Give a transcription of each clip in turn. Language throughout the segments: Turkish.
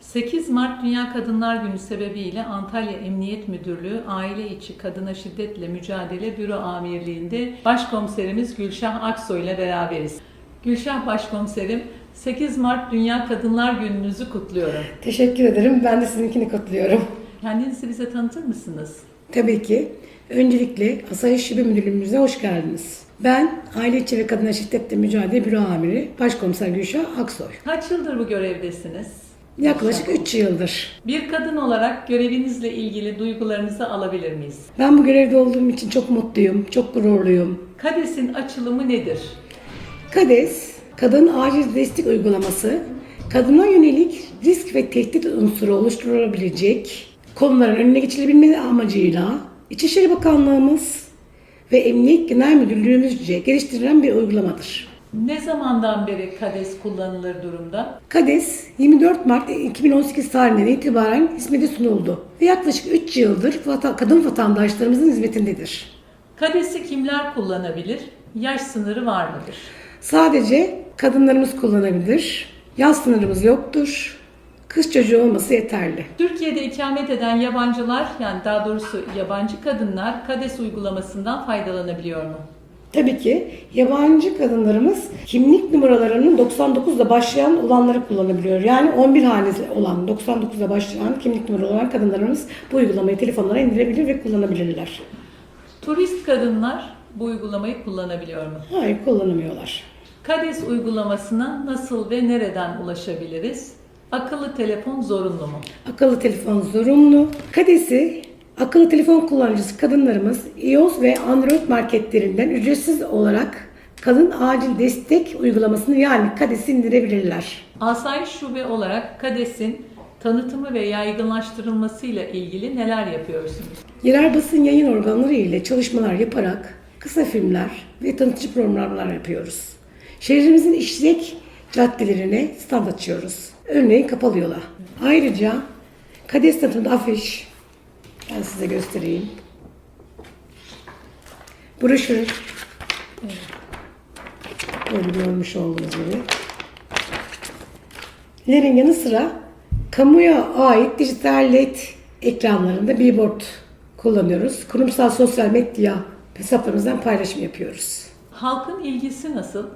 8 Mart Dünya Kadınlar Günü sebebiyle Antalya Emniyet Müdürlüğü Aile İçi Kadına Şiddetle Mücadele Büro Amirliği'nde Başkomiserimiz Gülşah Aksoy ile beraberiz. Gülşah Başkomiserim, 8 Mart Dünya Kadınlar Gününüzü kutluyorum. Teşekkür ederim. Ben de sizinkini kutluyorum. Kendinizi bize tanıtır mısınız? Tabii ki. Öncelikle Asayiş Şube Müdürlüğümüze hoş geldiniz. Ben Aile İçi ve Kadına Şiddetle Mücadele Büro Amiri Başkomiser Gülşah Aksoy. Kaç yıldır bu görevdesiniz? Yaklaşık 3 yıldır. Bir kadın olarak görevinizle ilgili duygularınızı alabilir miyiz? Ben bu görevde olduğum için çok mutluyum, çok gururluyum. KADES'in açılımı nedir? KADES, Kadın Acil Destek Uygulaması, kadına yönelik risk ve tehdit unsuru oluşturulabilecek konuların önüne geçilebilmesi amacıyla İçişleri Bakanlığımız ve Emniyet Genel Müdürlüğümüzce geliştirilen bir uygulamadır. Ne zamandan beri KADES kullanılır durumda? KADES 24 Mart 2018 tarihinden itibaren hizmete sunuldu ve yaklaşık 3 yıldır vata- kadın vatandaşlarımızın hizmetindedir. KADES'i kimler kullanabilir? Yaş sınırı var mıdır? Sadece kadınlarımız kullanabilir. Yaş sınırımız yoktur. Kız çocuğu olması yeterli. Türkiye'de ikamet eden yabancılar, yani daha doğrusu yabancı kadınlar KADES uygulamasından faydalanabiliyor mu? Tabii ki yabancı kadınlarımız kimlik numaralarının 99'da başlayan olanları kullanabiliyor. Yani 11 hanesi olan 99'da başlayan kimlik numaralı olan kadınlarımız bu uygulamayı telefonlara indirebilir ve kullanabilirler. Turist kadınlar bu uygulamayı kullanabiliyor mu? Hayır kullanamıyorlar. KADES uygulamasına nasıl ve nereden ulaşabiliriz? Akıllı telefon zorunlu mu? Akıllı telefon zorunlu. Kadesi akıllı telefon kullanıcısı kadınlarımız iOS ve Android marketlerinden ücretsiz olarak kadın acil destek uygulamasını yani Kades'i indirebilirler. Asayiş Şube olarak KADES'in tanıtımı ve yaygınlaştırılmasıyla ilgili neler yapıyorsunuz? Yerel basın yayın organları ile çalışmalar yaparak kısa filmler ve tanıtıcı programlar yapıyoruz. Şehrimizin işlek caddelerine stand açıyoruz. Örneğin kapalı yola. Ayrıca Kades tanıtımında afiş, ben size göstereyim. Broşür, böyle görmüş olduğunuz gibi. Lerin yanı sıra kamuya ait dijital led ekranlarında billboard kullanıyoruz. Kurumsal sosyal medya hesaplarımızdan paylaşım yapıyoruz. Halkın ilgisi nasıl?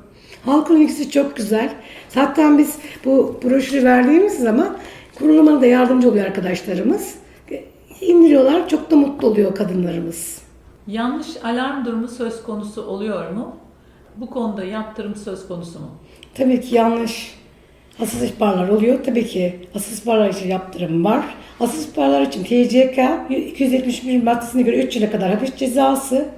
Halkın ilgisi çok güzel. Zaten biz bu broşürü verdiğimiz zaman kurulumana da yardımcı oluyor arkadaşlarımız. İndiriyorlar, çok da mutlu oluyor kadınlarımız. Yanlış alarm durumu söz konusu oluyor mu? Bu konuda yaptırım söz konusu mu? Tabii ki yanlış hassas ihbarlar oluyor. Tabii ki hassas ihbarlar için yaptırım var. Hassas ihbarlar için TCK 271 maddesine göre 3 yıla kadar hapis cezası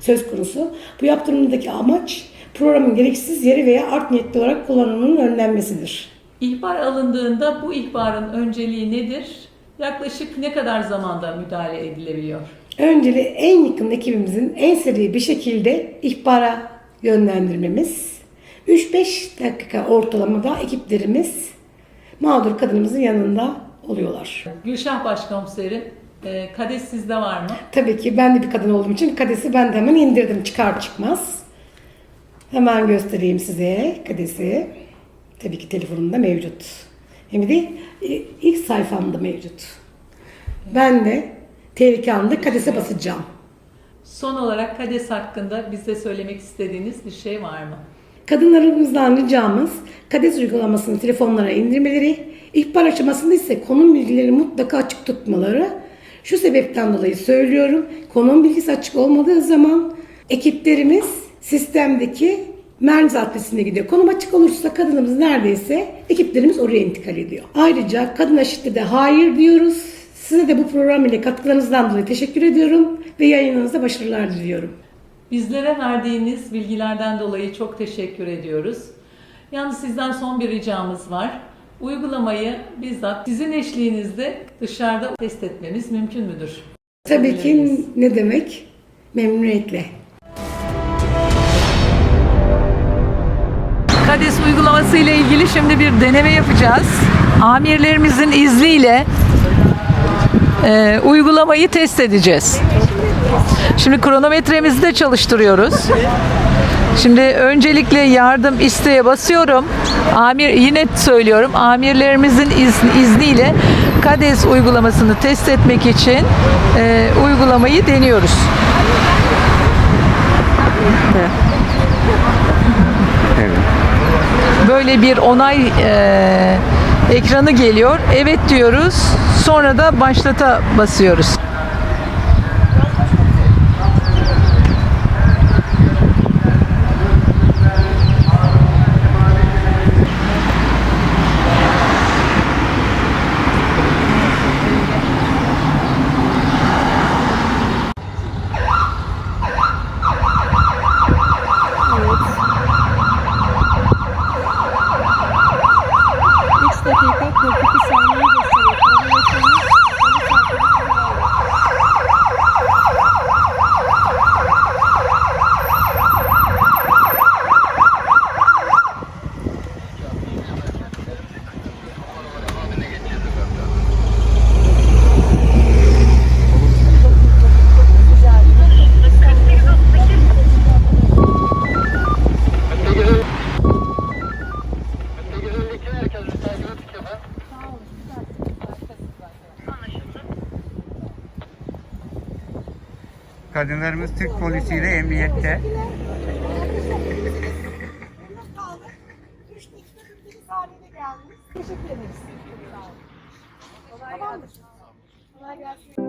söz konusu. Bu yaptırımdaki amaç programın gereksiz yeri veya art niyetli olarak kullanımının önlenmesidir. İhbar alındığında bu ihbarın önceliği nedir? Yaklaşık ne kadar zamanda müdahale edilebiliyor? Önceli en yakın ekibimizin en seri bir şekilde ihbara yönlendirmemiz. 3-5 dakika ortalamada ekiplerimiz mağdur kadınımızın yanında oluyorlar. Gülşah Başkomiserim, e, KADES sizde var mı? Tabii ki ben de bir kadın olduğum için kadesi ben de hemen indirdim çıkar çıkmaz. Hemen göstereyim size kadesi. Tabii ki telefonumda mevcut. Hem de e, ilk sayfamda mevcut. Ben de tehlike anında kadese basacağım. Son olarak KADES hakkında bize söylemek istediğiniz bir şey var mı? Kadınlarımızdan ricamız KADES uygulamasını telefonlara indirmeleri, ihbar aşamasında ise konum bilgileri mutlaka açık tutmaları. Şu sebepten dolayı söylüyorum. Konum bilgisi açık olmadığı zaman ekiplerimiz sistemdeki merkez adresine gidiyor. Konum açık olursa kadınımız neredeyse ekiplerimiz oraya intikal ediyor. Ayrıca kadına şiddete hayır diyoruz. Size de bu program ile katkılarınızdan dolayı teşekkür ediyorum ve yayınınızda başarılar diliyorum. Bizlere verdiğiniz bilgilerden dolayı çok teşekkür ediyoruz. Yalnız sizden son bir ricamız var. Uygulamayı bizzat sizin eşliğinizde dışarıda test etmemiz mümkün müdür? Tabii ki ne demek? Memnuniyetle. KADES uygulaması ile ilgili şimdi bir deneme yapacağız. Amirlerimizin izniyle e, uygulamayı test edeceğiz. Şimdi kronometremizi de çalıştırıyoruz. Şimdi öncelikle yardım isteğe basıyorum. Amir yine söylüyorum. Amirlerimizin iz- izniyle KADES uygulamasını test etmek için e, uygulamayı deniyoruz. Böyle bir onay e, ekranı geliyor. Evet diyoruz. Sonra da başlata basıyoruz. Kadınlarımız Türk polisiyle emniyette. kaldık. Üç dakika 42 saniyede geldiniz. Teşekkür ederiz. Tamamdır. Kolay gelsin.